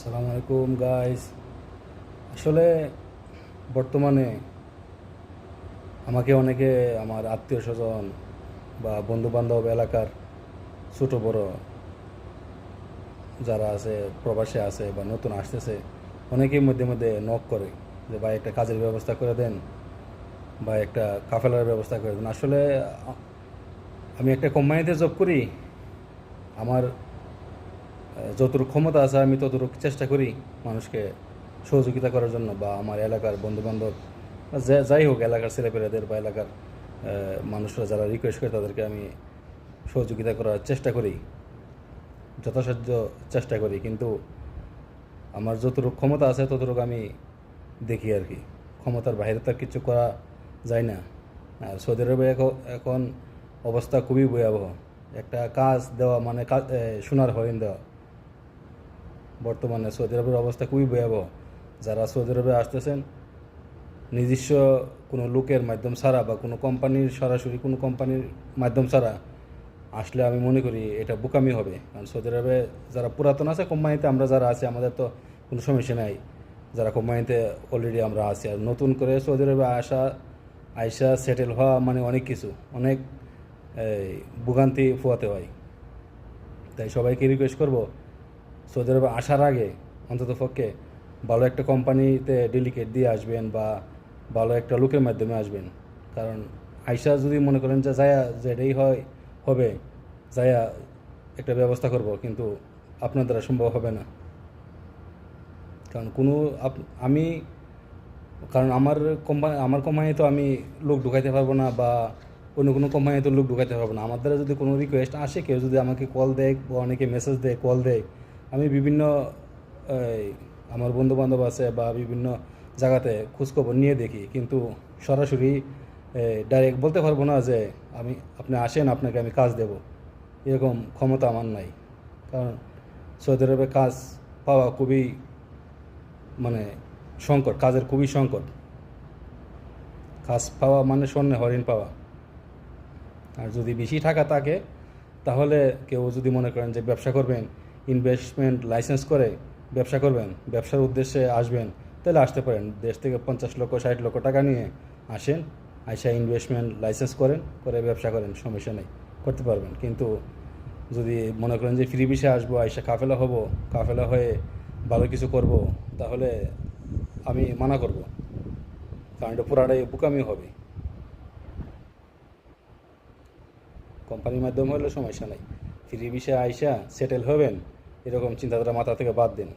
আসসালামু আলাইকুম গাইস আসলে বর্তমানে আমাকে অনেকে আমার আত্মীয় স্বজন বা বন্ধু বান্ধব এলাকার ছোট বড় যারা আছে, প্রবাসে আছে বা নতুন আসতেছে, অনেকেই মধ্যে মধ্যে নক করে যে, ভাই, একটা কাজের ব্যবস্থা করে দেন বা একটা কাফেলার ব্যবস্থা করে দেন। আসলে আমি একটা কোম্পানিতে জব করি, আমার যতটুকু ক্ষমতা আছে, আমি ততটুকু চেষ্টা করি মানুষকে সহযোগিতা করার জন্য বা আমার এলাকার বন্ধুবান্ধব যাই হোক এলাকার ছেলেপেলেদের বা এলাকার মানুষরা যারা রিকোয়েস্ট করে তাদেরকে আমি সহযোগিতা করার চেষ্টা করি, যথাসাধ্য চেষ্টা করি। কিন্তু আমার যতটুকু ক্ষমতা আছে, ততটুকু আমি দেখি আর কি। ক্ষমতার বাইরে তো কিছু করা যায় না। আর সৌদি আরবে এখন- এখন অবস্থা খুবই ভয়াবহ। একটা কাজ দেওয়া মানে কাজ সোনার হরিণ দেওয়া। বর্তমানে সৌদি আরবের অবস্থা খুবই ভয়াবহ। যারা সৌদি আরবে আসতেছেন, নিজস্ব কোনো লোকের মাধ্যম ছাড়া বা কোনো কোম্পানির সরাসরি কোনো কোম্পানির মাধ্যম ছাড়া আসলে আমি মনে করি এটা বোকামি হবে। কারণ সৌদি আরবে যারা পুরাতন আছে, কোম্পানিতে আমরা যারা আছি, আমাদের তো কোনো সমস্যা নাই। যারা কোম্পানিতে অলরেডি আমরা আছি। আর নতুন করে সৌদি আরবে আসা, আইসা সেটেল হওয়া মানে অনেক কিছু। অনেক ভোগান্তি পোয়াতে হয়। তাই সবাইকে রিকোয়েস্ট করব সৌদি আরবে আসার আগে অন্তত পক্ষে ভালো একটা কোম্পানিতে ডেলিকেট দিয়ে আসবেন বা ভালো একটা লোকের মাধ্যমে আসবেন। কারণ আইসা যদি মনে করেন যে যায়া যেটাই হয়, হবে, যায়া একটা ব্যবস্থা করব, কিন্তু আপনার দ্বারা সম্ভব হবে না। কারণ কোনো আমি, কারণ আমার কোম্পানি আমার কোম্পানি তো আমি লোক ঢুকাইতে পারব না বা অন্য কোনো কোম্পানিতে লোক ঢুকাইতে পারব না। আমার দ্বারা যদি কোনো রিকোয়েস্ট আসে, কেউ যদি আমাকে কল দেয় বা অনেকে মেসেজ দেয় কল দেয় আমি বিভিন্ন আমার বন্ধু বান্ধব আছে বা বিভিন্ন জায়গাতে খোঁজখবর নিয়ে দেখি। কিন্তু সরাসরি ডাইরেক্ট বলতে পারব না যে আমি, আপনি আসেন, আপনাকে আমি কাজ দেব। এরকম ক্ষমতা আমার নাই। কারণ সৌদি আরবে কাজ পাওয়া খুবই মানে সংকট, কাজের খুবই সংকট। কাজ পাওয়া মানে স্বর্ণে, হরিণ পাওয়া। আর যদি বেশি টাকা থাকে, তাহলে কেউ যদি মনে করেন যে ব্যবসা করবেন ইনভেস্টমেন্ট লাইসেন্স করে ব্যবসা করবেন, ব্যবসার উদ্দেশ্যে আসবেন, তাহলে আসতে পারেন। দেশ থেকে পঞ্চাশ লক্ষ, ষাট লক্ষ টাকা নিয়ে আসেন, আইসা ইনভেস্টমেন্ট লাইসেন্স করেন, করে ব্যবসা করেন, সমস্যা নেই, করতে পারবেন। কিন্তু যদি মনে করেন যে ফ্রি বিষয়ে আসব, আইসা কাফেলা হব, কাফেলা হয়ে ভালো কিছু করব, তাহলে আমি মানা করব। কারণ এটা পুরাটাই বোকামি হবে। কোম্পানির মাধ্যমে হলে সমস্যা নাই। ফ্রি বিষয়ে আইসা সেটেল হবেন এরকম চিন্তাধারা মাথা থেকে বাদ দিন।